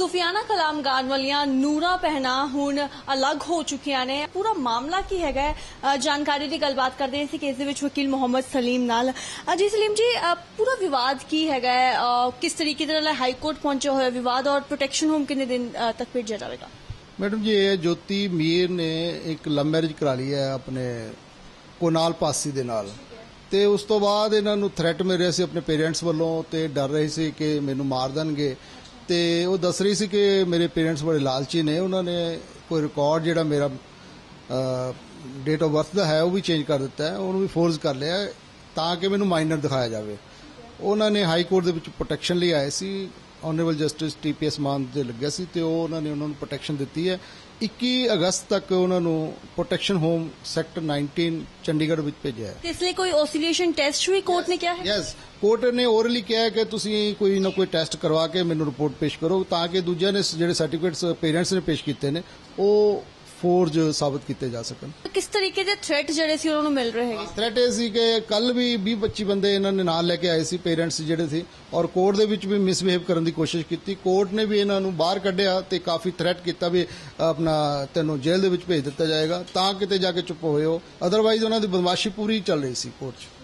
ਸੁਫਿਆਨਾ ਕਲਾਮ ਗਾਨ ਵਾਲੀਆਂ ਨੂਰਾ ਪਹਿਨਾ ਹੁਣ ਅਲੱਗ ਹੋ ਚੁੱਕੀਆਂ ਨੇ। ਪੂਰਾ ਮਾਮਲਾ ਕੀ ਹੈਗਾ ਜਾਣਕਾਰੀ ਦੀ ਗੱਲਬਾਤ ਕਰਦੇ ਹਾਂ ਕੇਸ ਦੇ ਵਿੱਚ ਵਕੀਲ ਮੁਹੰਮਦ ਸਲੀਮ ਨਾਲ। ਅ, ਜੀ ਸਲੀਮ ਜੀ ਪੂਰਾ ਵਿਵਾਦ ਕੀ ਹੈਗਾ ਕਿਸ ਤਰੀਕੇ ਦੇ ਨਾਲ ਹਾਈ ਕੋਰਟ ਪਹੁੰਚਿਆ ਹੋਇਆ ਵਿਵਾਦ ਔਰ ਪ੍ਰੋਟੈਕਸ਼ਨ ਹੋਮ ਕਿੰਨੇ ਦਿਨ ਤੱਕ ਭੇਜਿਆ ਜਾਵੇਗਾ? ਮੈਡਮ ਜੀ ਇਹ ਜੋਤੀ ਮੀਰ ਨੇ ਇੱਕ ਲਵ ਮੈਰਿਜ ਕਰਾ ਲਈ ਹੈ ਆਪਣੇ ਕੋਨਾਲ ਪਾਸੀ ਦੇ ਨਾਲ। ਤੇ ਉਸ ਤੋਂ ਬਾਅਦ ਇਹਨਾਂ ਨੂੰ ਥ੍ਰੈਟ ਮਿਲ ਰਿਹਾ ਸੀ ਆਪਣੇ ਪੇਰੈਂਟਸ ਵੱਲੋਂ ਤੇ ਡਰ ਰਹੇ ਸੀ ਕਿ ਮੈਨੂੰ ਮਾਰ ਦੇਣਗੇ। ਤੇ ਉਹ ਦੱਸ ਰਹੀ ਸੀ ਕਿ ਮੇਰੇ ਪੇਰੈਂਟਸ ਬੜੇ ਲਾਲਚੀ ਨੇ। ਉਹਨਾਂ ਨੇ ਕੋਈ ਰਿਕਾਰਡ ਜਿਹੜਾ ਮੇਰਾ ਡੇਟ ਆਫ ਬਰਥ ਦਾ ਹੈ, ਉਹ ਵੀ ਚੇਂਜ ਕਰ ਦਿੱਤਾ ਹੈ। ਉਹਨੂੰ ਵੀ ਫੋਰਸ ਕਰ ਲਿਆ ਤਾਂ ਕਿ ਮੈਨੂੰ ਮਾਈਨਰ ਦਿਖਾਇਆ ਜਾਵੇ। ਉਹਨਾਂ ਨੇ ਹਾਈ ਕੋਰਟ ਦੇ ਵਿੱਚ ਪ੍ਰੋਟੈਕਸ਼ਨ ਲਈ ਆਏ ਸੀ। ਆਨਰੇਬਲ ਜਸਟਿਸ ਟੀਪੀਐਸ ਮਾਨ ਦੇ ਲੱਗਿਆ ਸੀ ਤੇ ਉਹ ਉਹਨਾਂ ਨੇ ਉਹਨਾਂ ਨੂੰ ਪ੍ਰੋਟੈਕਸ਼ਨ ਦਿੱਤੀ ਹੈ। 21 ਅਗਸਤ ਤੱਕ ਉਹਨਾਂ ਨੂੰ ਪ੍ਰੋਟੈਕਸ਼ਨ ਹੋਮ ਸੈਕਟਰ 19 ਚੰਡੀਗੜ੍ਹ ਵਿੱਚ ਭੇਜਿਆ ਹੈ। ਇਸ ਲਈ ਕੋਈ ਓਸੀਲੇਸ਼ਨ ਟੈਸਟ ਵੀ ਕੋਰਟ ਨੇ ਕਿਹਾ ਹੈ? ਯੈਸ ਕੋਰਟ ਨੇ ਓਰਲੀ ਕਿਹਾ ਹੈ ਕਿ ਤੁਸੀਂ ਕੋਈ ਨਾ ਕੋਈ ਟੈਸਟ ਕਰਵਾ ਕੇ ਮੈਨੂੰ ਰਿਪੋਰਟ ਪੇਸ਼ ਕਰੋ ਤਾਂ ਕਿ ਦੂਜਿਆਂ ਨੇ ਜਿਹੜੇ ਸਰਟੀਫਿਕੇਟਸ ਪੇਰੈਂਟਸ ਨੇ ਪੇਸ਼ ਕੀਤੇ ਨੇ ਉਹ ਫੋਰਜ ਸਾਬਤ ਕੀਤੇ ਜਾ ਸਕਣ। ਕਿਸ ਤਰੀਕੇ ਦੇ ਥ੍ਰੈਟ ਜਿਹੜੇ ਸੀ ਉਹਨਾਂ ਨੂੰ ਮਿਲ ਰਹੇ ਹੈਗੇ? ਥ੍ਰੈਟ ਇਹ ਸੀ ਕਿ ਕੱਲ ਵੀ 20 25 ਬੰਦੇ ਇਹਨਾਂ ਨੇ ਨਾਲ ਲੈ ਕੇ ਆਏ ਸੀ ਪੇਰੈਂਟਸ ਜਿਹੜੇ ਸੀ ਔਰ ਕੋਰਟ ਦੇ ਵਿੱਚ ਵੀ ਮਿਸਬਿਹੇਵ ਕਰਨ ਦੀ ਕੋਸ਼ਿਸ਼ ਕੀਤੀ। ਕੋਰਟ ਨੇ ਵੀ ਇਹਨਾਂ ਨੂੰ ਬਾਹਰ ਕੱਢਿਆ ਤੇ ਕਾਫੀ ਥ੍ਰੈਟ ਕੀਤਾ ਵੀ ਆਪਣਾ ਤੈਨੂੰ ਜੇਲ੍ਹ ਦੇ ਵਿੱਚ ਭੇਜ ਦਿੱਤਾ ਜਾਏਗਾ ਤਾਂ ਕਿਤੇ ਜਾ ਕੇ ਚੁੱਪ ਹੋਏ ਹੋ। ਅਦਰਵਾਈਜ਼ ਉਹਨਾਂ ਦੀ ਬਦਮਾਸ਼ੀ ਪੂਰੀ ਚੱਲ ਰਹੀ ਸੀ ਕੋਰਟ 'ਚ।